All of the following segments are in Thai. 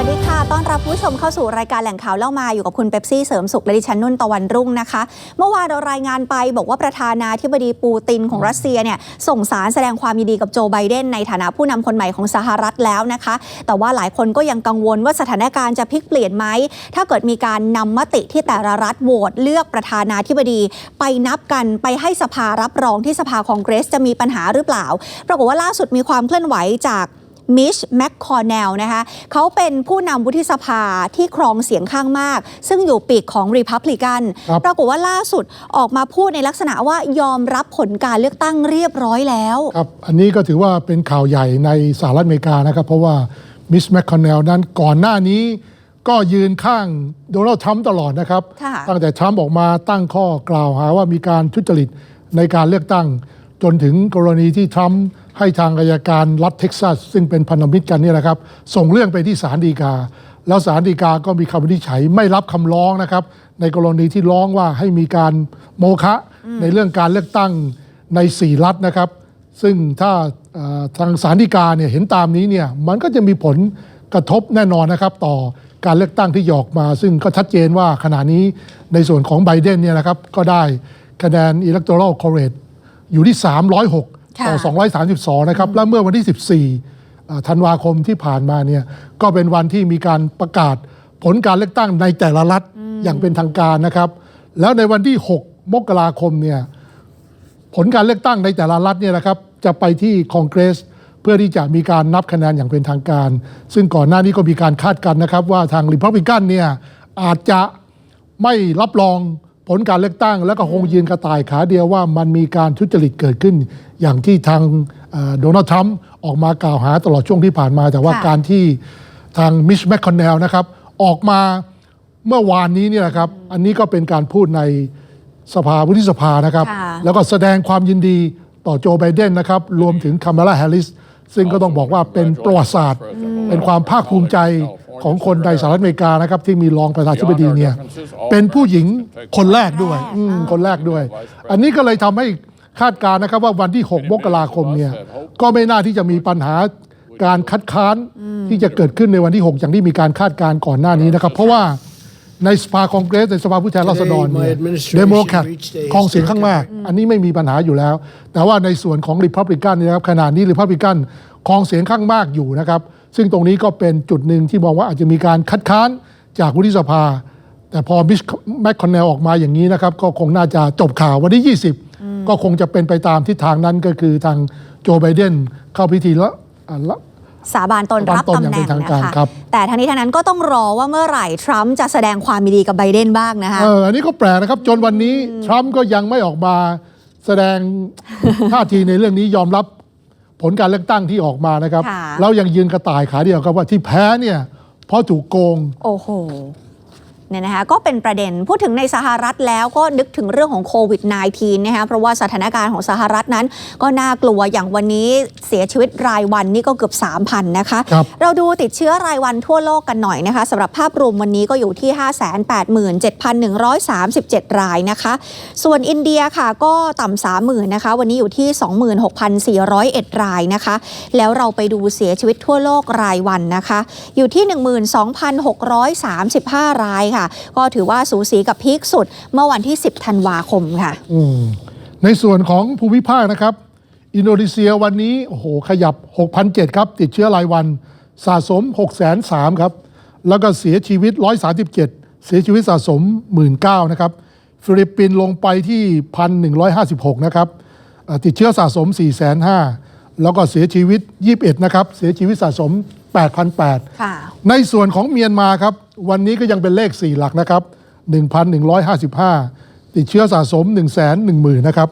วัสดีค่ะ ต้อนรับผู้ชมเข้าสู่รายการแหล่งข่าวเล่ามาอยู่กับคุณเป๊ปซี่เสริมสุขและดิฉันนุ่นตะวันรุ่งนะคะ เมื่อวานเรารายงานไปบอกว่าประธานาธิบดีปูตินของรัสเซียเนี่ยส่งสารแสดงความยินดีกับโจไบเดนในฐานะผู้นำคนใหม่ของสหรัฐแล้วนะคะ แต่ว่าหลายคนก็ยังกังวลว่าสถานการณ์จะพลิกเปลี่ยนไหม ถ้าเกิดมีการนำมติที่แต่ละรัฐโหวตเลือกประธานาธิบดี ไปนับกันไปให้สภารับรองที่สภาคองเกรสจะมีปัญหาหรือเปล่า ปรากฏว่าล่าสุดมีความเคลื่อนไหวจาก มิชแมคคอร์เนลนะคะเขาเป็นผู้นำวุฒิสภาที่ครองเสียงข้างมาก ซึ่งอยู่ปีกของรีพับลิกันครับปรากฏว่าล่าสุดออกมาพูดในลักษณะว่ายอมรับผลการเลือกตั้งเรียบร้อยแล้วครับอันนี้ก็ถือว่าเป็นข่าวใหญ่ในสหรัฐอเมริกานะครับ เพราะว่ามิสแมคคอนเนลนั้นก่อนหน้านี้ก็ยืนข้างโดนัลด์ทรัมป์ตลอดนะครับค่ะตั้งแต่ทรัมป์ออกมาตั้งข้อกล่าวหาว่ามีการทุจริตในการเลือกตั้ง จนถึงกรณีที่ทรัมป์ ให้ทางอายการรัฐเท็กซัส ซึ่งเป็นพันธมิตรกันเนี่ยนะครับ ส่งเรื่องไปที่ศาลฎีกา แล้วศาลฎีกาก็มีคำวินิจฉัยไม่รับคำร้องนะครับ ในกรณีที่ร้องว่าให้มีการโมฆะในเรื่องการเลือกตั้งในสี่รัฐนะครับ ซึ่งถ้าเอ่อทางสารดีกาเนี่ยเห็นตามนี้เนี่ยมันก็จะมีผลกระทบแน่นอนนะครับ ต่อการเลือกตั้งที่หยออกมา ซึ่งก็ชัดเจนว่าขณะนี้ในส่วนของไบเดนเนี่ยนะครับก็ได้คะแนน electoral college อยู่ที่ 306 ต่อค่ะ232 นะครับ และเมื่อวันที่ 14เอ่อธันวาคมที่ผ่านมาเนี่ยก็เป็นวันที่มีการประกาศผลการเลือกตั้งในแต่ละรัฐอย่างเป็นทางการนะครับ แล้วในวันที่ 6 มกราคมเนี่ยผลการเลือกตั้งในแต่ละรัฐเนี่ยนะครับจะไปที่คองเกรสเพื่อที่จะมีการนับคะแนนอย่างเป็นทางการ ซึ่งก่อนหน้านี้ก็มีการคาดกันนะครับ ว่าทางริพับลิกันเนี่ยอาจจะไม่รับรอง ผลการเลือกตั้ง แล้วก็คงยืนกระต่ายขาเดียวว่ามันมีการทุจริตเกิดขึ้น อย่างที่ทางเอ่อโดนัลด์ทรัมป์ออกมากล่าวหาตลอดช่วงที่ผ่านมา แต่ว่าค่ะการที่ทางมิชแมคคอนเนลนะครับ ออกมาเมื่อวานนี้เนี่ยนะครับ อันนี้ก็เป็นการพูดในสภาวุฒิสภานะครับค่ะแล้วก็แสดงความยินดีต่อโจไบเดนนะครับ รวมถึงคามาลาแฮร์ริสซึ่งก็ต้องบอกว่าเป็นประวัติศาสตร์ เป็นความภาคภูมิใจของคนในสหรัฐอเมริกานะครับ ที่มีรองประธานาธิบดีเนี่ย เป็นผู้หญิงคนแรกด้วยอืมคนแรกด้วย อันนี้ก็เลยทำให้คาดการณ์นะครับว่าวันที่ 6 มกราคมเนี่ยก็ไม่น่าที่จะมีปัญหาการคัดค้านที่จะเกิดขึ้นในวันที่ 6 อย่างที่มีการคาดการณ์ก่อนหน้านี้นะครับ เพราะว่าในสภาคองเกรสในสภาผู้แทนราษฎรเนี่ย Today, my administration เดโมแครต reached a ครองเสียงข้างมาก อันนี้ไม่มีปัญหาอยู่แล้ว แต่ว่าในส่วนของริพับลิกันเนี่ยนะครับขณะนี้ริพับลิกันครองเสียงข้างมากอยู่นะครับ ซึ่งตรงนี้ก็เป็นจุดหนึ่งที่มองว่าอาจจะมีการคัดค้านจากวุฒิสภา แต่พอมิชแมคคอนเนลออกมาอย่างนี้นะครับ ก็คงน่าจะจบข่าววันที่ 20 ก็คงจะเป็นไปตามทิศทางนั้นก็คือทางโจไบเดนเข้าพิธีละอ่าละสาบานตนรับสาบานตนตำอย่างแหน่เป็งนทางนะการคะครับแต่ทั้งนี้ทั้งนั้นก็ต้องรอว่าเมื่อไหร่ทรัมป์จะแสดงความยินดีกับไบเดนบ้างนะคะเอออันนี้ก็แปลกนะครับ จนวันนี้ทรัมป์ก็ยังไม่ออกมาแสดงท่าทีในเรื่องนี้ยอมรับผลการเลือกตั้งที่ออกมานะครับค่ะแล้วยังยืนกระต่ายขาเดียวครับว่าที่แพ้เนี่ยเพราะถูกโกง โอ้โห เนี่ยนะคะก็เป็นประเด็นพูดถึงในสหรัฐแล้วก็นึกถึงเรื่องของโควิด -19 นะคะเพราะว่าสถานการณ์ของสหรัฐนั้น ก็น่ากลัวอย่างวันนี้เสียชีวิตรายวันนี่ก็เกือบ 3,000 นะคะครับเราดูติดเชื้อรายวันทั่วโลกกันหน่อยนะคะสำหรับภาพรวมวันนี้ก็อยู่ที่ 587,137 รายนะคะ ส่วนอินเดียค่ะก็ต่ำ30,000นะคะวันนี้อยู่ที่ 26,401 รายนะคะ แล้วเราไปดูเสียชีวิตทั่วโลกรายวันนะคะ อยู่ที่ 12,635 รายค่ะก็ถือว่าสูสีกับพีคสุดเมื่อวันที่ 10 ธันวาคมค่ะ ในส่วนของภูมิภาคนะครับ อินโดนีเซียวันนี้โอ้โหขยับ 6,007ครับ ติดเชื้อรายวันสะสม 603ครับ แล้วก็เสียชีวิต 137 เสียชีวิตสะสม 19นะครับ ฟิลิปปินส์ลงไปที่ 1,156 นะครับติดเชื้อสะสม 405 แล้วก็เสียชีวิต 21 นะครับ เสียชีวิตสะสม 8,800ค่ะในส่วนของเมียนมาครับ วันนี้ก็ยังเป็นเลข 4 หลักนะครับ 1,155 ติดเชื้อสะสม 1 1 0 0 0 0นะครับ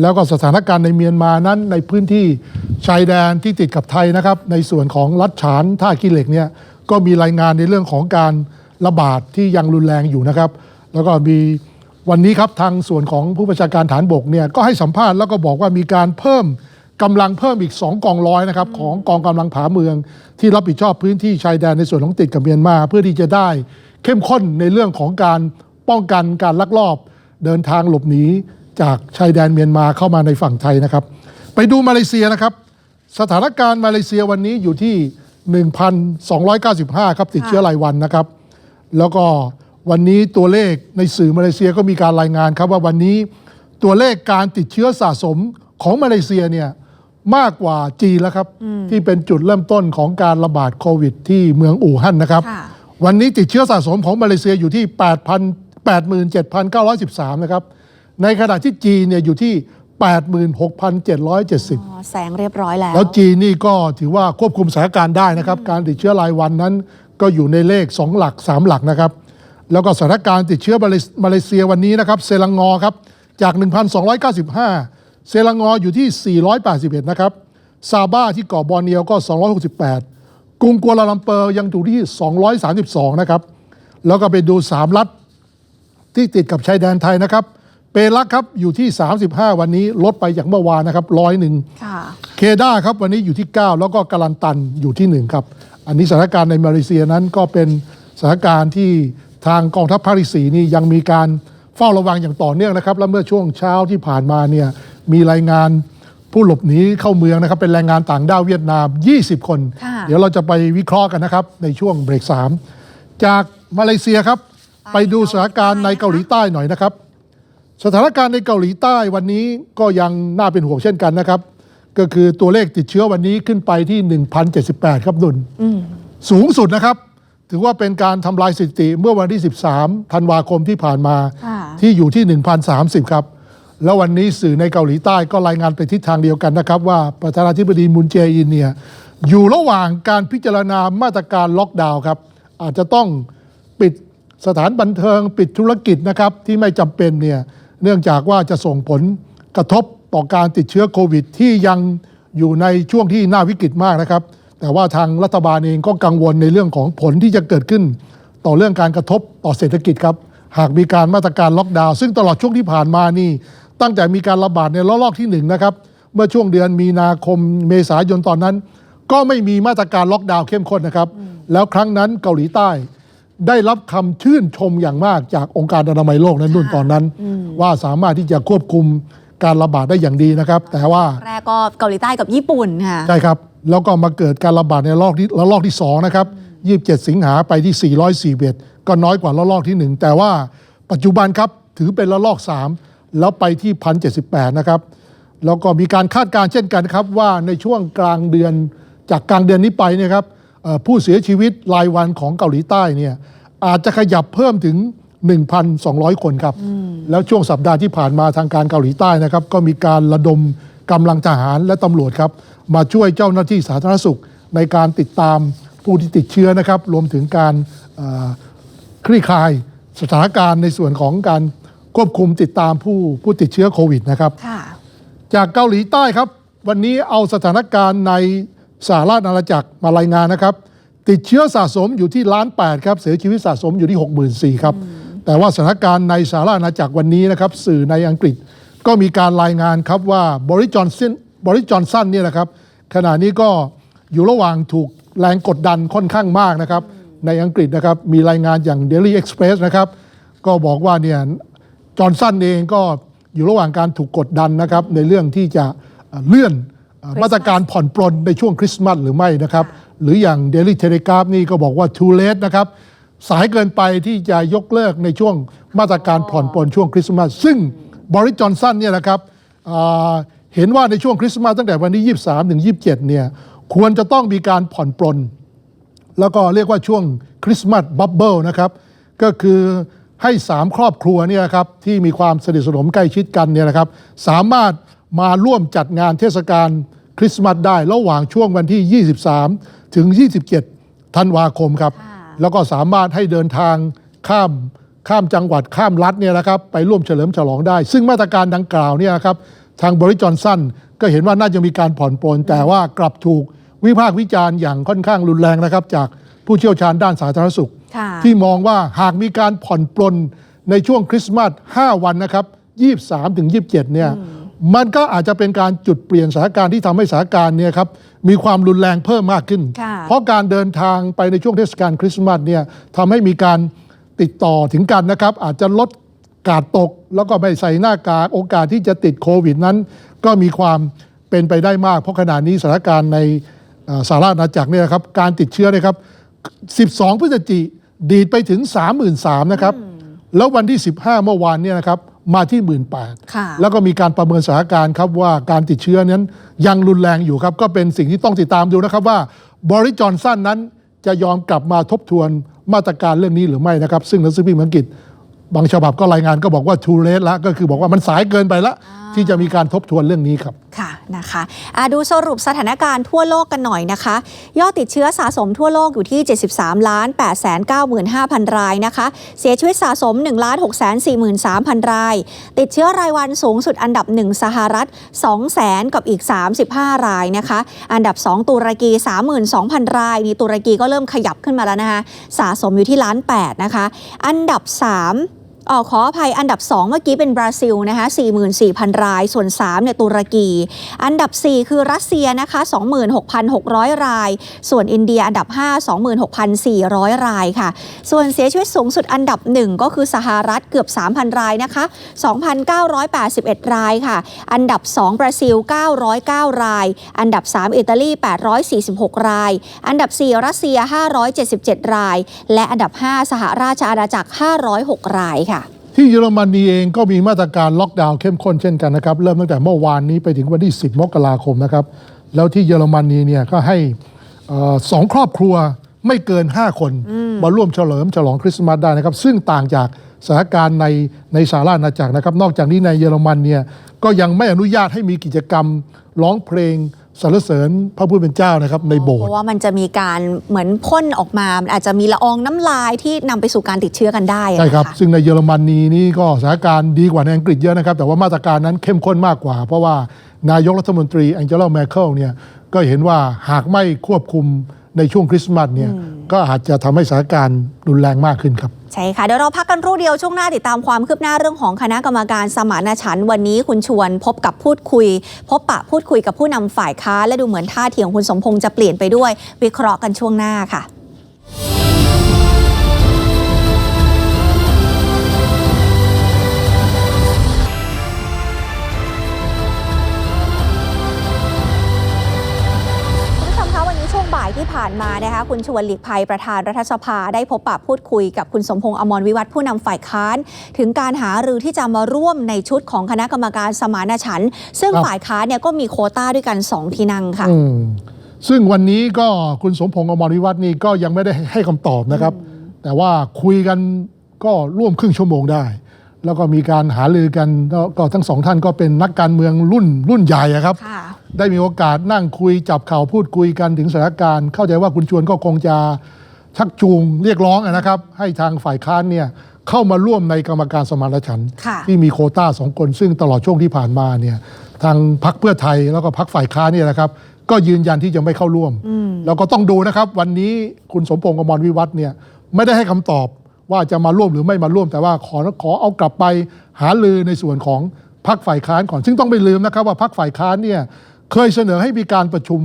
แล้วก็สถานการณ์ในเมียนมานั้นในพื้นที่ชายแดนที่ติดกับไทยนะครับ ในส่วนของรัฐฉานท่าขี้เหล็กเนี่ยก็มีรายงานในเรื่องของการระบาดที่ยังรุนแรงอยู่นะครับ แล้วก็มีวันนี้ครับทางส่วนของผู้บัญชาการฐานบกเนี่ยก็ให้สัมภาษณ์แล้วก็บอกว่ามีการเพิ่ม กำลังเพิ่มอีก 2 กองร้อยนะครับของกองกำลังผาเมือง ที่รับผิดชอบพื้นที่ชายแดนในส่วนของติดกับเมียนมาเพื่อที่จะได้ เข้มข้นในเรื่องของการป้องกันการลักลอบ เดินทางหลบหนีจากชายแดนเมียนมาเข้ามาในฝั่งไทยนะครับ ไปดูมาเลเซียนะครับ สถานการณ์มาเลเซียวันนี้อยู่ที่ 1,295 ครับติดเชื้อรายวันนะครับ แล้วก็วันนี้ตัวเลขในสื่อมาเลเซียก็มีการรายงานครับว่าวันนี้ตัวเลขการติดเชื้อสะสมของมาเลเซียเนี่ย มากกว่าจีนแล้วครับ ที่เป็นจุดเริ่มต้นของการระบาดโควิด ที่เมืองอู่ฮั่นนะครับค่ะวันนี้ติดเชื้อสะสมของมาเลเซียอยู่ที่ 8,000 87,913 นะครับ ในขณะที่จีนเนี่ยอยู่ที่ 86,770อ๋อแสงเรียบร้อยแล้ว แล้วจีนนี่ก็ถือว่าควบคุมสถานการณ์ได้นะครับ การติดเชื้อรายวันนั้น ก็อยู่ในเลข 2 หลัก 3 หลักนะครับ แล้วก็สถานการณ์ติดเชื้อมาเลมาเลเซียวันนี้นะครับ เซลังงอครับ จาก 1,295 เซลังงออยู่ที่ 481 นะครับซาบ้าที่เกาะบอร์เนียวก็ 268 กรุงกัวลาลัมเปอร์ยังอยู่ที่ 232 นะครับ แล้วก็ไปดู 3 รัฐที่ติดกับชายแดนไทยนะครับ เปรักครับอยู่ที่ 35 วันนี้ลดไปจากเมื่อวานนะครับร้อยหนึ่งค่ะเคด้าครับวันนี้อยู่ที่ 9 แล้วก็กาลันตันอยู่ที่ 1 ครับ อันนี้สถานการณ์ในมาเลเซียนั้นก็เป็นสถานการณ์ที่ทางกองทัพภาคที่สี่นี่ยังมีการเฝ้าระวังอย่างต่อเนื่องนะครับ และเมื่อช่วงเช้าที่ผ่านมาเนี่ย มีรายงานผู้หลบหนีเข้าเมืองนะครับ เป็นแรงงานต่างด้าวเวียดนาม 20 คน ค่ะ เดี๋ยวเราจะไปวิเคราะห์กันนะครับ ในช่วงเบรก 3 จากมาเลเซียครับ ไปดูสถานการณ์ในเกาหลีใต้หน่อยนะครับ สถานการณ์ในเกาหลีใต้วันนี้ก็ยังน่าเป็นห่วงเช่นกันนะครับ ก็คือตัวเลขติดเชื้อวันนี้ขึ้นไปที่ 1,078 ครับนุนสูงสุดนะครับ ถือว่าเป็นการทำลายสถิติเมื่อวันที่ 13 ธันวาคมที่ผ่านมา ค่ะ ที่อยู่ที่ 1,030 ครับ แล้ววันนี้สื่อในเกาหลีใต้ก็รายงานไปทิศทางเดียวกันนะครับ ว่าประธานาธิบดีมุนเจอินเนี่ยอยู่ระหว่างการพิจารณามาตรการล็อกดาวน์ครับ อาจจะต้องปิดสถานบันเทิงปิดธุรกิจนะครับที่ไม่จำเป็นเนี่ยเนื่องจากว่าจะส่งผลกระทบต่อการติดเชื้อโควิด ที่ยังอยู่ในช่วงที่น่าวิกฤตมากนะครับ แต่ว่าทางรัฐบาลเองก็กังวลในเรื่องของผลที่จะเกิดขึ้น ต่อเรื่องการกระทบต่อเศรษฐกิจครับ หากมีการมาตรการล็อกดาวน์ซึ่งตลอดช่วงที่ผ่านมานี่ ตั้งแต่มีการระบาดในระลอกที่หนึ่งนะครับเมื่อช่วงเดือนมีนาคมเมษายนตอนนั้น ก็ไม่มีมาตรการล็อกดาวน์เข้มข้นนะครับ แล้วครั้งนั้นเกาหลีใต้ ได้รับคำชื่นชมอย่างมากจากองค์การอนามัยโลกนั้นนู่นตอนนั้น ว่าสามารถที่จะควบคุมการระบาดได้อย่างดีนะครับ แต่ว่าแรกก็เกาหลีใต้กับญี่ปุ่นค่ะใช่ครับ แล้วก็มาเกิดการระบาดในระลอกที่ระลอกที่2นะครับ27 สิงหาไปที่ 441 ก็น้อยกว่าระลอกที่ 1 แต่ว่าปัจจุบันครับถือเป็นระลอก 3 แล้วไปที่ 1,078 นะครับ แล้วก็มีการคาดการณ์เช่นกันครับ ว่าในช่วงกลางเดือนจากกลางเดือนนี้ไปเนยครับเอ่อผู้เสียชีวิตรายวันของเกาหลีใต้เนี่ยอาจจะขยับเพิ่มถึง 1,200 คนครับ แล้วช่วงสัปดาห์ที่ผ่านมาทางการเกาหลีใต้นะครับ ก็มีการระดมกำลังทหารและตำรวจครับ มาช่วยเจ้าหน้าที่สาธารณสุข ในการติดตามผู้ที่ติดเชื้อนะครับ รวมถึงการเอ่อคลี่คลายสถานการณ์ในส่วนของการ ควบคุมติดตามผู้ผู้ติดเชื้อโควิดนะครับ ค่ะ จากเกาหลีใต้ครับ วันนี้เอาสถานการณ์ในสหราชอาณาจักรมารายงานนะครับ ติดเชื้อสะสมอยู่ที่ล้านแปดครับเสียชีวิตสะสมอยู่ที่ 64,000ครับ แต่ว่าสถานการณ์ในสหราชอาณาจักรวันนี้นะครับ สื่อในอังกฤษก็มีการรายงานครับว่าบริจอนสันบริจอนสันเนี่ยนะครับ ขณะนี้ก็อยู่ระหว่างถูกแรงกดดันค่อนข้างมากนะครับ ในอังกฤษนะครับมีรายงานอย่าง Daily Express นะครับ ก็บอกว่าเนี่ย จอห์นสันเองก็อยู่ระหว่างการถูกกดดันนะครับ ในเรื่องที่จะเอ่อเลื่อนเอ่อคริสต์มาสมาตรการผ่อนปลนในช่วงคริสต์มาสหรือไม่นะครับ หรืออย่าง Daily Telegraph นี่ก็บอกว่า too late นะครับ สายเกินไปที่จะยกเลิกในช่วงมาตรการผ่อนปลนช่วงคริสต์มาสซึ่งบริจอนสันเนี่ยนะครับอ่าเห็นว่าในช่วงคริสต์มาสตั้งแต่วันที่ 23 ถึง 27 เนี่ยควรจะต้องมีการผ่อนปลน แล้วก็เรียกว่าช่วงคริสต์มาสบับเบิลนะครับ ก็คือ ให้ 3 ครอบครัวเนี่ยนะครับที่มีความสนิทสนมใกล้ชิดกันเนี่ยนะครับสามารถมาร่วมจัดงานเทศกาลคริสต์มาสได้ระหว่างช่วงวันที่ 23 ถึง 27 ธันวาคมครับค่ะแล้วก็สามารถให้เดินทางข้ามข้ามจังหวัดข้ามรัฐเนี่ยนะครับไปร่วมเฉลิมฉลองได้ ซึ่งมาตรการดังกล่าวเนี่ยนะครับทางบริจอนสันก็เห็นว่าน่าจะมีการผ่อนปลนแต่ว่ากลับถูกวิพากษ์วิจารณ์อย่างค่อนข้างรุนแรงนะครับจาก ผู้เชี่ยวชาญด้านสาธารณสุขค่ะที่มองว่าหากมีการผ่อนปลนในช่วงคริสต์มาส 5 วันนะครับ 23ถึง27 เนี่ย มันก็อาจจะเป็นการจุดเปลี่ยนสถานการณ์ที่ทำให้สถานการณ์เนี่ยครับมีความรุนแรงเพิ่มมากขึ้นค่ะเพราะการเดินทางไปในช่วงเทศกาลคริสต์มาสเนี่ยทำให้มีการติดต่อถึงกันนะครับ อาจจะลดกาดตก แล้วก็ไม่ใส่หน้ากากโอกาสที่จะติดโควิดนั้น ก็มีความเป็นไปได้มาก เพราะขณะนี้สถานการณ์ในอ่าสหราชอาณาจักรเนี่ยนะครับการติดเชื้อเนี่ยครับ 12 พฤศจิดีดไปถึง 33,000นะครับ แล้ววันที่ 15 เมื่อวานเนี่ยนะครับ มาที่ 18,000ค่ะแล้วก็มีการประเมินสถานการณ์ครับว่าการติดเชื้อนั้นยังรุนแรงอยู่ครับ ก็เป็นสิ่งที่ต้องติดตามดูนะครับว่าบริจอนสันนั้นจะยอมกลับมาทบทวนมาตรการเรื่องนี้หรือไม่นะครับ ซึ่งหนังสือพิมพ์อังกฤษ บางฉบับก็รายงานก็บอกว่า too late แล้วก็คือบอกว่ามันสายเกินไปแล้วที่จะมีการทบทวนเรื่องนี้ครับ ค่ะนะคะอะดูสรุปสถานการณ์ทั่วโลกกันหน่อยนะคะ ยอดติดเชื้อสะสมทั่วโลกอยู่ที่ 73 ล้าน8 9 5 0 0 0 รายนะคะ เสียชีวิตสะสม1ล้าน6 4 3 0 0 0 ราย ติดเชื้อรายวันสูงสุดอันดับ 1 สหรัฐ 2 0 0 0 0กับอีก 35 รายนะคะ อันดับ 2 ตุรกี 32,000 รายนี่ตุรกีก็เริ่มขยับขึ้นมาแล้วนะคะสะสมอยู่ที่ล้าน8นะคะ อันดับ 3 ออขออภัยอันดับ 2 เมื่อกี้เป็นบราซิลนะคะ44,000 ราย ส่วน3เนี่ยตุรกี อันดับ 4 คือรัสเซียนะคะ26,600 ราย ส่วนอินเดียอันดับ 5 26,400 รายค่ะ ส่วนเสียชีวิตสูงสุดอันดับ 1 ก็คือสหรัฐเกือบ 3,000 รายนะคะ 2,981 รายค่ะ อันดับ 2 บราซิล 909 ราย อันดับ 3 อิตาลี 846 ราย อันดับ 4 รัสเซีย 577 ราย และอันดับ 5 สหราชอาณาจักร 506 รายค่ะ ที่เยอรมนีเองก็มีมาตรการล็อกดาวน์เข้มข้นเช่นกันนะครับ เริ่มตั้งแต่เมื่อวานนี้ไปถึงวันที่ 10 มกราคมนะครับ แล้วที่เยอรมนีเนี่ยก็ให้เอ่อสองครอบครัวไม่เกิน 5 คน มาร่วมเฉลิมฉลองคริสต์มาสได้นะครับ ซึ่งต่างจากสถานการณ์ในในสหราชอาณาจักรนะครับ นอกจากนี้ในเยอรมันเนี่ยก็ยังไม่อนุญาตให้มีกิจกรรมร้องเพลง สรรเสริญพระผู้เป็นเจ้านะครับในโบสเพถ์ราะว่ามันจะมีการเหมือนพ่นออกมามันอาจจะมีละอองน้ำลายที่นำไปสู่การติดเชื้อกันได้อะใช่ครับนะะซึ่งในเยอรมนีนี่ก็สถานการณ์ดีกว่าในอังกฤษเยอะนะครับ แต่ว่ามาตรการนั้นเข้มข้นมากกว่า เพราะว่านายกรัฐมนตรีแองเจลาแมคเคิลเนี่ยก็เห็นว่าหากไม่ควบคุม ในช่วงคริสต์มาสเนี่ยก็อาจจะทำให้สถานการณ์รุนแรงมากขึ้นครับ ใช่ค่ะ เดี๋ยวเราพักกันครู่เดียวช่วงหน้าติดตามความคืบหน้าเรื่องของคณะกรรมการสมานฉันท์วันนี้คุณชวนพบกับพูดคุย พบปะพูดคุยกับผู้นำฝ่ายค้านและดูเหมือนท่าทีของคุณสมพงษ์จะเปลี่ยนไปด้วย วิเคราะห์กันช่วงหน้าค่ะ ผ่านมานะคะคุณชวนหลีกภัยประธานรัฐสภาได้พบปะพูดคุยกับคุณสมพงษ์อมรวิวัฒน์ผู้นำฝ่ายค้าน ถึงการหารือที่จะมาร่วมในชุดของคณะกรรมการสมานฉันท์ซึ่งครับฝ่ายค้านเนี่ยก็มีโควต้าด้วยกัน 2 ที่นั่งค่ะอืมซึ่งวันนี้ก็คุณสมพงษ์อมรวิวัฒน์นี่ก็ยังไม่ได้ให้คำตอบนะครับ แต่ว่าคุยกันก็ร่วมครึ่งชั่วโมงได้ แล้วก็มีการหารือกันก็ก็ทั้งสองท่านก็เป็นนักการเมืองรุ่นรุ่นใหญ่อะครับค่ะ ได้มีโอกาสนั่งคุยจับเข่าพูดคุยกันถึงสถานการณ์ เข้าใจว่าคุณชวนก็คงจะชักจูงเรียกร้องอะนะครับ ให้ทางฝ่ายค้านเนี่ยเข้ามาร่วมในกรรมการสมานฉันท์ค่ะ ที่มีโควต้าสองคนซึ่งตลอดช่วงที่ผ่านมาเนี่ยทางพักเพื่อไทยแล้วก็พักฝ่ายค้านเนี่ยนะครับ ก็ยืนยันที่จะไม่เข้าร่วม แล้วก็ต้องดูนะครับ วันนี้คุณสมพงษ์อมรวิวัฒน์เนี่ยไม่ได้ให้คำตอบว่าจะมาร่วมหรือไม่มาร่วม แต่ว่าขอขอเอากลับไปหาลือในส่วนของพักฝ่ายค้านก่อน ซึ่งต้องไม่ลืมนะครับว่าพักฝ่ายค้านเนี่ย เคยเสนอให้มีการประชุม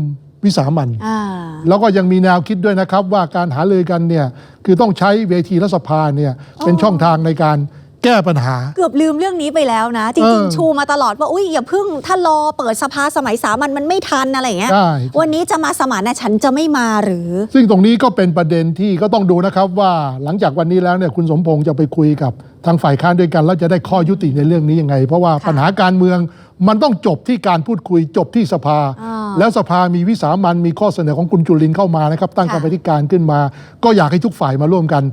วิสามันอ่า แล้วก็ยังมีแนวคิดด้วยนะครับ ว่าการหารือกันเนี่ยคือต้องใช้เวทีรัฐสภาเนี่ยเป็นช่องทางในการแก้ปัญหา เกือบลืมเรื่องนี้ไปแล้วนะจเอริงอๆ ชูมาตลอดว่าอุ้ยอย่าเพิ่งถ้ารอเปิดสภาสมัยสามัญมันไม่ทันอะไรอย่างเงี้ย ใช่ วันนี้จะมาสมานฉันท์จะไม่มาหรือ ซึ่งตรงนี้ก็เป็นประเด็นที่ก็ต้องดูนะครับว่าหลังจากวันนี้แล้วเนี่ยคุณสมพงษ์จะไปคุยกับ ทางฝ่ายค้านด้วยกัน แล้วจะได้ข้อยุติในเรื่องนี้ยังไง เพราะว่าค่ะปัญหาการเมืองมันต้องจบที่การพูดคุยจบที่สภาอ่าแล้วสภามีวิสามันมีข้อเสนอของคุณจุลินทร์เข้ามานะครับ ตั้งค่ะกรรมธิการขึ้นมา ก็อยากให้ทุกฝ่ายมาร่วมกัน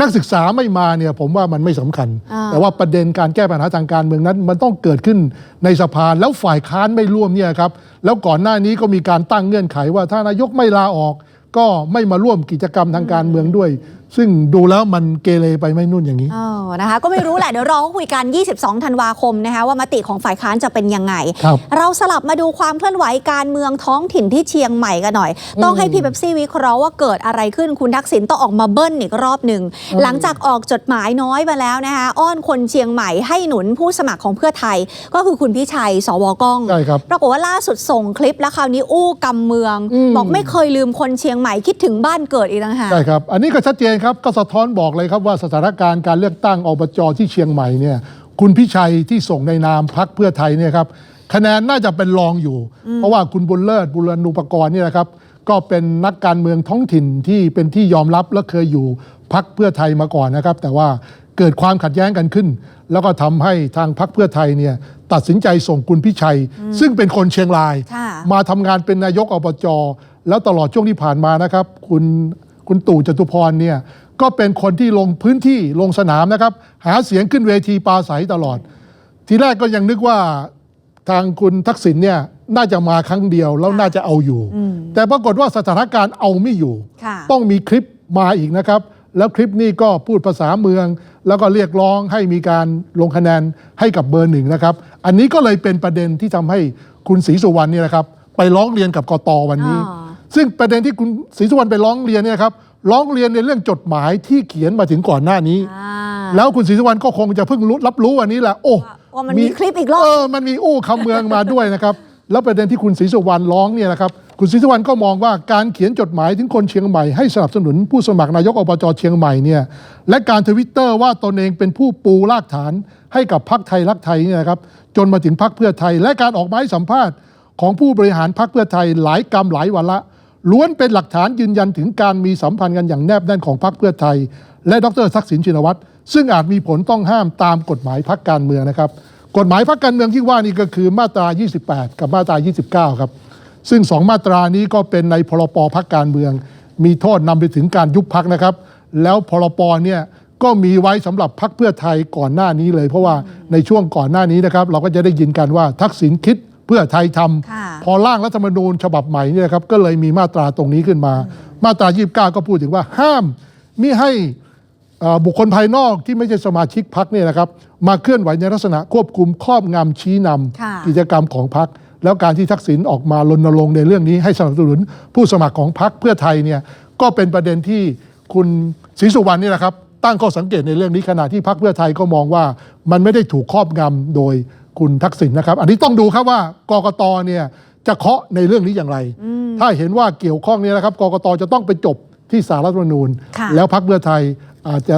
นักศึกษาไม่มาเนี่ยผมว่ามันไม่สำคัญอ่าแต่ว่าประเด็นการแก้ปัญหาทางการเมืองนั้น มันต้องเกิดขึ้นในสภาแล้วฝ่ายค้านไม่ร่วมเนี่ยครับแล้วก่อนหน้านี้ก็มีการตั้งเงื่อนไขว่าถ้านายกไม่ลาออกก็ไม่มาร่วมกิจกรรมทางการเมืองด้วย ซึ่งดูแล้วมันเกเรไปไม่นุ่นอย่างนี้ เออนะคะ ก็ไม่รู้แหละ เดี๋ยวรอเขาคุยกัน 22 ธันวาคมนะคะว่ามติของฝ่ายค้านจะเป็นยังไง ครับ เราสลับมาดูความเคลื่อนไหวการเมืองท้องถิ่นที่เชียงใหม่กันหน่อย ต้องให้พี่เบบซี่วิเคราะห์ว่าเกิดอะไรขึ้นคุณทักษิณต้องออกมาเบิ้ลอีกรอบหนึ่ง หลังจากออกจดหมายน้อยมาแล้วนะคะ อ้อนคนเชียงใหม่ให้หนุนผู้สมัครของเพื่อไทย ก็คือคุณพิชัย สวก้อง ใช่ครับ ปรากฏว่าล่าสุดส่งคลิปแล้วคราวนี้อู้กำเมือง อืม บอกไม่เคยลืมคนเชียงใหม่คิดถึงบ้านเกิดอีกต่างหาก ใช่ครับ อันนี้ก็ชัดเจนครับก็สะท้อนบอกเลยครับว่าสถานการณ์การเลือกตั้งอบจที่เชียงใหม่เนี่ยคุณพิชัยที่ส่งในนามพักเพื่อไทยเนี่ยครับคะแนนน่าจะเป็นรองอยู่ เพราะว่าคุณบุญเลิศบุรณูปกรณ์เนี่ยนะครับก็เป็นนักการเมืองท้องถิ่นที่เป็นที่ยอมรับและเคยอยู่พักเพื่อไทยมาก่อนนะครับ แต่ว่าเกิดความขัดแย้งกันขึ้น แล้วก็ทำให้ทางพักเพื่อไทยเนี่ยตัดสินใจส่งคุณพิชัย ซึ่งเป็นคนเชียงรายค่ะมาทำงานเป็นนายกอบจแล้วตลอดช่วงที่ผ่านมานะครับ คุณ คุณตู่จตุพรเนี่ยก็เป็นคนที่ลงพื้นที่ลงสนามนะครับ หาเสียงขึ้นเวทีปราศัยตลอด ทีแรกก็ยังนึกว่าทางคุณทักษิณเนี่ยน่าจะมาครั้งเดียวแล้วน่าจะเอาอยู่ แต่ปรากฏว่าสถานการณ์เอาไม่อยู่ค่ะต้องมีคลิปมาอีกนะครับ แล้วคลิปนี้ก็พูดภาษาเมือง แล้วก็เรียกร้องให้มีการลงคะแนนให้กับเบอร์หนึ่งนะครับ อันนี้ก็เลยเป็นประเด็นที่ทำให้คุณศรีสุวรรณเนี่ยนะครับ ไปร้องเรียนกับกตวันนี้อ๋อ ซึ่งประเด็นที่คุณศรีสุวรรณไปร้องเรียนเนี่ยครับร้องเรียนในเรื่องจดหมายที่เขียนมาถึงก่อนหน้านี้ อ่าแล้วคุณศรีสุวรรณก็คงจะเพิ่งรู้รับรู้วันนี้แหละโอ้ว่ามันมีคลิปอีกรอบ เออมันมีอู้คำเมืองมาด้วยนะครับ แล้วประเด็นที่คุณศรีสุวรรณร้องเนี่ยนะครับคุณศรีสุวรรณก็มองว่าการเขียนจดหมายถึงคนเชียงใหม่ให้สนับสนุนผู้สมัครนายกอบจเชียงใหม่เนี่ยและการทวิตเตอร์ว่าตนเองเป็นผู้ปูรากฐานให้กับพรรคไทยรักไทยเนี่ยนะครับจนมาถึงพรรคเพื่อไทย และการออกมาให้สัมภาษณ์ ของผู้บริหารพรรคเพื่อไทยหลายกรรมหลายวาระ ล้วนเป็นหลักฐานยืนยันถึงการมีสัมพันธ์กันอย่างแนบแน่นของพรรคเพื่อไทย และดรทักษิณชินวัตรซึ่งอาจมีผลต้องห้ามตามกฎหมายพรรคการเมืองนะครับ กฎหมายพรรคการเมืองที่ว่านี่ก็คือมาตรา 28 กับมาตรา 29 ครับ ซึ่งสองมาตรานี้ก็เป็นในพรปพรรคการเมือง มีโทษนำไปถึงการยุบพักนะครับ แล้วพรปเนี่ยก็มีไว้สำหรับพรรคเพื่อไทยก่อนหน้านี้เลย เพราะว่าในช่วงก่อนหน้านี้นะครับ เราก็จะได้ยินกันว่าทักษิณคิด เพื่อไทยทำค่ะพอร่างรัฐธรรมนูญฉบับใหม่เนี่ยนะครับก็เลยมีมาตราตรงนี้ขึ้นมา มาตรา 29 ก็พูดถึงว่าห้ามมิให้เอ่อบุคคลภายนอกที่ไม่ใช่สมาชิกพักเนี่ยนะครับ มาเคลื่อนไหวในลักษณะควบคุมครอบงำชี้นค่ะำกิจกรรมของพักแล้วการที่ทักษิณออกมารณรงค์ในเรื่องนี้ให้สนับสนุนผู้สมัครของพักเพื่อไทยเนี่ยก็เป็นประเด็นที่คุณศรีสุวรรณนี่แหละครับ ตั้งข้อสังเกตในเรื่องนี้ขณะที่พักเพื่อไทยก็มองว่ามันไม่ได้ถูกครอบงำโดย คุณทักษิณนะครับ อันนี้ต้องดูครับว่ากกตเนี่ยจะเคาะในเรื่องนี้อย่างไร ถ้าเห็นว่าเกี่ยวข้องเนี่ยนะครับกกตจะต้องไปจบที่สารรัฐธรรมนูญค่ะแล้วพักเพื่อไทยอาจจะ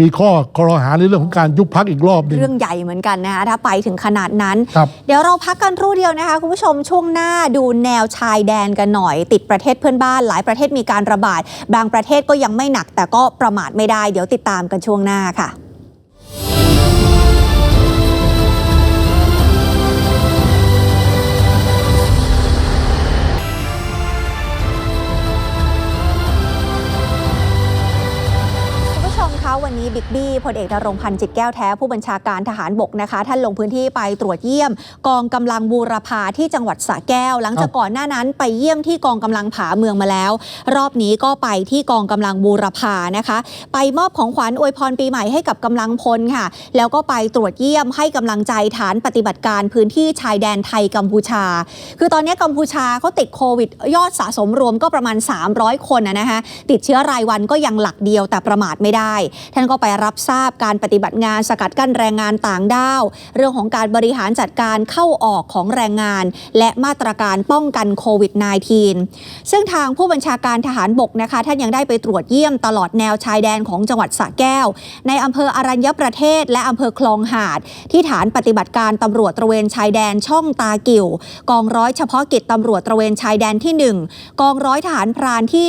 มีข้อคอรหาในเรื่องของการยุบพักอีกรอบหนึ่งเรื่องใหญ่เหมือนกันนะคะถ้าไปถึงขนาดนั้นครับเดี๋ยวเราพักกันครู่เดียวนะคะ คุณผู้ชมช่วงหน้าดูแนวชายแดนกันหน่อย ติดประเทศเพื่อนบ้าน หลายประเทศมีการระบาด บางประเทศก็ยังไม่หนักแต่ก็ประมาทไม่ได้ เดี๋ยวติดตามกันช่วงหน้าค่ะ นี้บิ๊กบี้พลเอกนรงค์พันธ์จิตแก้วแท้ผู้บัญชาการทหารบกนะคะ ท่านลงพื้นที่ไปตรวจเยี่ยม กองกำลังบูรพาที่จังหวัดสระแก้ว หลังจากก่อนหน้านั้นไปเยี่ยมที่กองกำลังผาเมืองมาแล้ว รอบนี้ก็ไปที่กองกำลังบูรพานะคะ ไปมอบของขวัญอวยพรปีใหม่ให้กับกำลังพลค่ะ แล้วก็ไปตรวจเยี่ยมให้กำลังใจฐานปฏิบัติการพื้นที่ชายแดนไทยกัมพูชา คือตอนนี้กัมพูชาเขาติดโควิด ยอดสะสมรวมก็ประมาณ 300 คนนะนะคะติดเชื้อรายวันก็ยังหลักเดียวแต่ประมาทไม่ได้ท่านก็ไปรับทราบการปฏิบัติงานสกัดกั้นแรงงานต่างด้าว เรื่องของการบริหารจัดการเข้าออกของแรงงาน และมาตรการป้องกันโควิด -19 ซึ่งทางผู้บัญชาการทหารบกนะคะท่านยังได้ไปตรวจเยี่ยมตลอดแนวชายแดนของจังหวัดสระแก้ว ในอำเภออรัญญประเทศ และอำเภอคลองหาด ที่ฐานปฏิบัติการตำรวจตระเวนชายแดนช่องตากิ่ว กองร้อยเฉพาะกิจตำรวจตระเวนชายแดนที่ 1 กองร้อยทหารพรานที่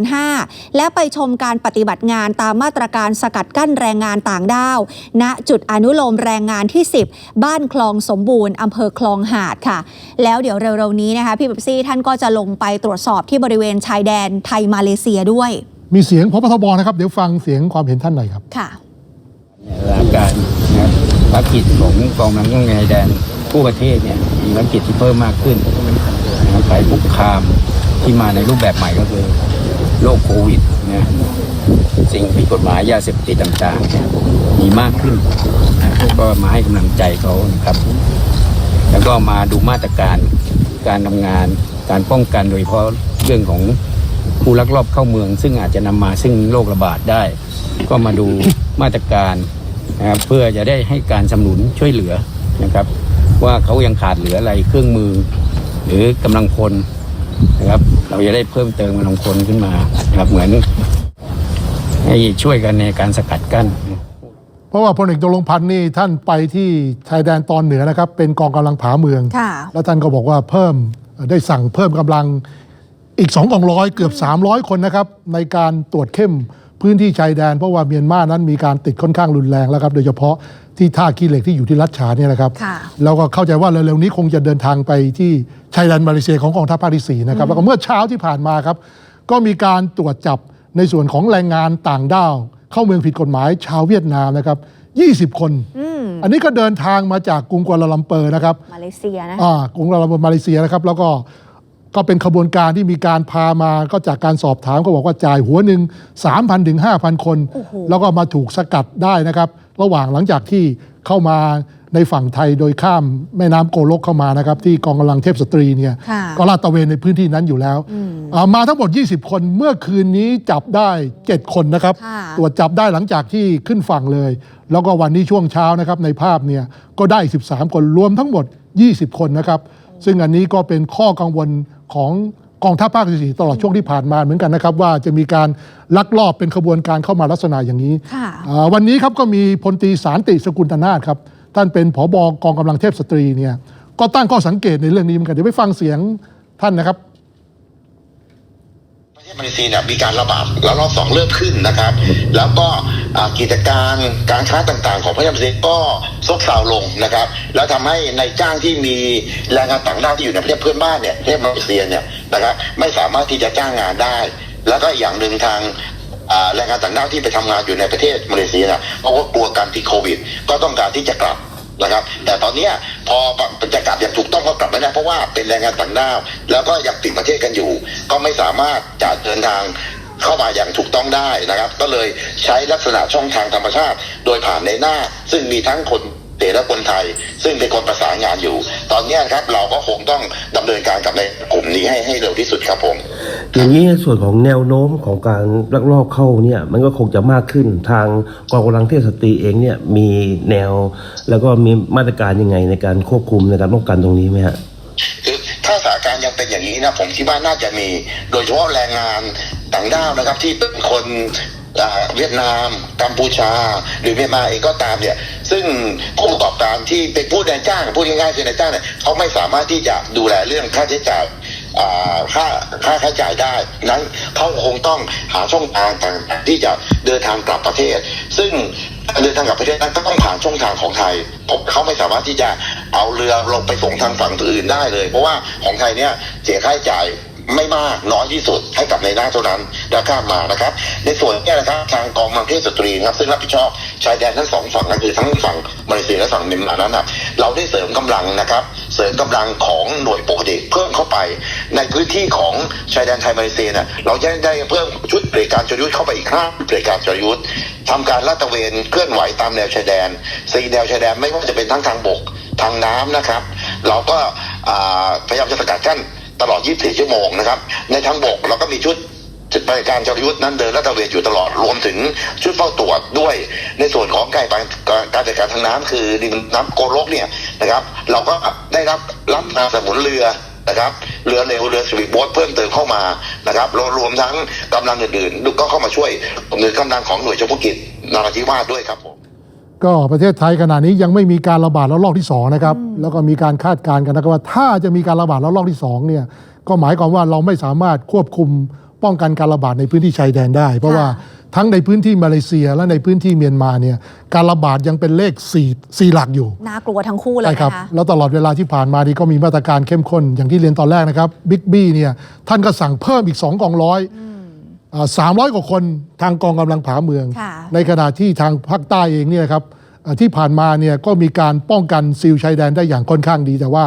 1205 และไปชมการปฏิบัติงานตามมาตรการสกัดกั้นแรงงานต่างด้าว ณ จุดอนุโลมแรงงานที่ 10 บ้านคลองสมบูรณ์อำเภอคลองหาดค่ะ แล้วเดี๋ยวเร็วๆนี้นะคะพี่เบบซี่ท่านก็จะลงไปตรวจสอบที่บริเวณชายแดนไทยมาเลเซียด้วย มีเสียงพบทบนะครับ เดี๋ยวฟังเสียงความเห็นท่านหน่อยครับค่ะหลักการนะครับภารกิจของกองกำลังชายแดนทั่วประเทศเนี่ยมีภารกิจที่เพิ่มมากขึ้นนะครับภัยคุกคามที่มาในรูปแบบใหม่ก็คือโรคโควิดนะสิ่งผิด กฎหมายยาเสพติดต่างๆมีมากขึ้นก็มาให้กำลังใจเขานะครับ แล้วก็มาดูมาตรการการทำงานการป้องกันโดยเฉพาะเรื่องของผู้ลักลอบเข้าเมือง ซึ่งอาจจะนำมาซึ่งโรคระบาดได้ ก็มาดูมาตรการนะครับเพื่อจะได้ให้การสนับสนุนช่วยเหลือนะครับ ว่าเขายังขาดเหลืออะไรเครื่องมือ หรือกำลังพลนะครับ เราจะได้เพิ่มเติมกำลังพลขึ้นมานะครับเหมือน ให้ช่วยกันในการสกัดกั้น เพราะว่าพลเอกนรงค์พันธ์นี่ท่านไปที่ชายแดนตอนเหนือนะครับ เป็นกองกำลังผาเมือง ค่ะ แล้วท่านก็บอกว่าเพิ่มได้สั่งเพิ่มกำลังอีกสองกองร้อยเกือบ 300 คนนะครับ ในการตรวจเข้มพื้นที่ชายแดน เพราะว่าเมียนมานั้นมีการติดค่อนข้างรุนแรงแล้วครับโดยเฉพาะที่ท่าขี้เหล็กที่อยู่ที่รัชฉานเนี่ยนะครับค่ะ แล้วก็เข้าใจว่าเร็วๆนี้คงจะเดินทางไปที่ชายแดนมาเลเซียของกองทัพภาคที่4นะครับแล้วก็เมื่อเช้าที่ผ่านมาครับ ก็มีการตรวจจับ ในส่วนของแรงงานต่างด้าว เข้าเมืองผิดกฎหมายชาวเวียดนามนะครับ 20 คนอืมอันนี้ก็เดินทางมาจากกรุงกัวลาลัมเปอร์นะครับ มาเลเซียนะอ่ากรุงกัวลาลัมเปอร์มาเลเซียนะครับ แล้วก็ก็เป็นขบวนการที่มีการพามาก็จากการสอบถามก็บอกว่าจ่ายหัวหนึ่ง3,000ถึง5,000 คนโอ้โหแล้วก็มาถูกสกัดได้นะครับ ระหว่างหลังจากที่เข้ามาในฝั่งไทยโดยข้ามแม่น้ำโกลกเข้ามานะครับ ที่กองกำลังเทพสตรีเนี่ยค่ะก็ลาดตระเวนในพื้นที่นั้นอยู่แล้วอ่ามาทั้งหมด 20 คนเมื่อคืนนี้จับได้ 7 คนนะครับค่ะตรวจจับได้หลังจากที่ขึ้นฝั่งเลย แล้วก็วันนี้ช่วงเช้านะครับในภาพเนี่ยก็ได้ 13 คนรวมทั้งหมด 20 คนนะครับ ซึ่งอันนี้ก็เป็นข้อกังวลของ กองทัพภาคที่สี่ตลอดช่วงที่ผ่านมาเหมือนกันนะครับว่าจะมีการลักลอบเป็นขบวนการเข้ามาลักษณะอย่างนี้ค่ะ อ่าวันนี้ครับก็มีพลตรีสารติสกุลตนาถครับท่านเป็นผบกองกำลังเทพสตรีเนี่ยก็ตั้งข้อสังเกตในเรื่องนี้เหมือนกันเดี๋ยวไปฟังเสียงท่านนะครับประเทศ มาเลเซียเนี่ยมีการระบาดแล้วรอบสองเริ่มขึ้นนะครับ แล้วก็กิจการการค้าต่างๆ ของประเทศมาเลเซียก็ซบเซาลงนะครับ แล้วทำให้ในจ้างที่มีแรงงานต่างด้าวที่อยู่ในประเทศเพื่อนบ้านเนี่ยประเทศมาเลเซียเนี่ยนะครับไม่สามารถที่จะจ้างงานได้ แล้วก็อย่างหนึ่งทางแรงงานต่างด้าวที่ไปทำงานอยู่ในประเทศมาเลเซียนะเพราะว่ากลัวการติดโควิด ก็ต้องการที่จะกลับ นะครับ แต่ตอนนี้พอจะกาศอย่างถูกต้องก็กลับไม่ได้เพราะว่าเป็นแรงงานต่างด้าวแล้วก็ยังติดประเทศกันอยู่ ก็ไม่สามารถจะเดินทางเข้ามาอย่างถูกต้องได้นะครับ ก็เลยใช้ลักษณะช่องทางธรรมชาติ โดยผ่านในหน้า ซึ่งมีทั้งคน เตและคนไทย ซึ่งเป็นคนประสานงานอยู่ ตอนเนี้ยครับเราก็คงต้องดำเนินการกับในกลุ่มนี้ให้ให้เร็วที่สุดครับผม อย่างนี้ในส่วนของแนวโน้มของการลักลอบเข้าเนี่ยมันก็คงจะมากขึ้นทางกองกำลังเทพสตรีเองเนี่ยมีแนว แล้วก็มีมาตรการยังไงในการควบคุมในการป้องกันตรงนี้ไหมฮะคือถ้าสถานการณ์ยังเป็นอย่างนี้นะผมคิดว่าน่าจะมี โดยเฉพาะแรงงานต่างด้าวนะครับที่เป็นคนอ่า เวียดนาม กัมพูชา หรือเมียนมาเองก็ตามเนี่ย ซึ่งผู้ประกอบการที่เป็นผู้นายจ้างพูดง่ายๆคือนายจ้างเนี่ยเขาไม่สามารถที่จะดูแลเรื่องค่าใช้จ่ายค่าค่าใช้จ่ายได้ นั้นเขาคงต้องหาช่องทางต่างๆที่จะเดินทางกลับประเทศ ซึ่งเดินทางกลับประเทศนั้นก็ต้องผ่านช่องทางของไทยผมเขาไม่สามารถที่จะเอาเรือลงไปส่งทางฝั่งอื่นได้เลย เพราะว่าของไทยเนี่ยเสียค่าใช้จ่าย ไม่มากน้อยที่สุดให้กับในหน้าเท่านั้นแล้วข้ามมานะครับ ในส่วนนี้นะครับทางกองกำลังเทพสตรีนะครับซึ่งรับผิดชอบชายแดนทั้งสองฝั่งนั่นคือทั้งฝั่งมาเลเซียและฝั่งเมียนมานั้นนะเราได้เสริมกำลังนะครับ เสริมกำลังของหน่วยปกติเพิ่มเข้าไป ในพื้นที่ของชายแดนไทยมาเลเซียเนี่ยเราจะได้เพิ่มชุดเบรกการจรยุทธ์เข้าไปอีกห้าเบรกการจรยุทธ์ทำการลาดตระเวนเคลื่อนไหวตามแนวชายแดนสี่แนวชายแดนไม่ว่าจะเป็นทั้งทางบกทางน้ำนะครับ เราก็พยายามจะสกัดกั้น ตลอด 24 ชั่วโมงนะครับ ในทางบกเราก็มีชุดจุดบริการจรยุทธ์นั้นเดินลาดตระเวนอยู่ตลอดรวมถึงชุดเฝ้าตรวจด้วย ในส่วนของการการจัดการทางน้ำคือดินน้ำโกลกเนี่ยนะครับ เราก็ได้รับรับมาสมุนเรือนะครับ เรือเร็วเรือสปีดโบ๊ทเพิ่มเติมเข้ามานะครับรวมรวมทั้งกำลังอื่นๆก็เข้ามาช่วยหรือกำลังของหน่วยเฉพาะกิจนราธิวาสด้วยครับผม ก็ประเทศไทยขณะนี้ยังไม่มีการระบาดระลอกที่2นะครับแล้วก็มีการคาดการณ์กันนะครับว่าถ้าจะมีการระบาดระลอกที่2เนี่ยก็หมายความว่าเราไม่สามารถควบคุมป้องกันการระบาดในพื้นที่ชายแดนได้ เพราะว่าทั้งในพื้นที่มาเลเซียและในพื้นที่เมียนมาเนี่ยการระบาดยังเป็นเลข4 4หลักอยู่ น่ากลัวทั้งคู่เลยใช่ครับนะคะแล้วตลอดเวลาที่ผ่านมานี่ก็มีมาตรการเข้มข้นอย่างที่เรียนตอนแรกนะครับบิ๊กบี้เนี่ยท่านก็สั่งเพิ่มอีก2กองร้อย สามร้อยกว่าคนทางกองกำลังผาเมืองค่ะในขณะที่ทางภาคใต้เองเนี่ยครับเอ่อที่ผ่านมาเนี่ยก็มีการป้องกันซีลชายแดนได้อย่างค่อนข้างดี แต่ว่า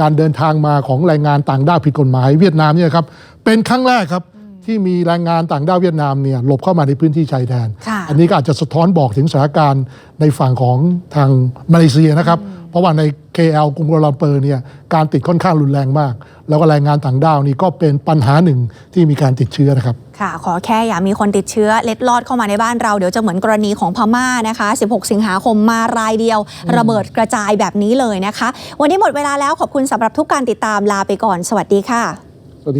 การเดินทางมาของแรงงานต่างด้าวผิดกฎหมายเวียดนามเนี่ยครับเป็นครั้งแรกครับ ที่มีแรงงานต่างด้าวเวียดนามเนี่ยหลบเข้ามาในพื้นที่ชายแดนค่ะอันนี้ก็อาจจะสะท้อนบอกถึงสถานการณ์ในฝั่งของทางมาเลเซียนะครับ เพราะว่าใน KL กรุงกัวลาลัมเปอร์เนี่ยการติดค่อนข้างรุนแรงมาก แล้วก็แรงงานต่างด้าวนี่ก็เป็นปัญหาหนึ่งที่มีการติดเชื้อนะครับค่ะ ขอแค่อย่ามีคนติดเชื้อเล็ดลอดเข้ามาในบ้านเรา เดี๋ยวจะเหมือนกรณีของพม่านะคะ 16 สิงหาคมมารายเดียว ระเบิดกระจายแบบนี้เลยนะคะ วันนี้หมดเวลาแล้วขอบคุณสำหรับทุกการติดตามลาไปก่อน สวัสดีค่ะ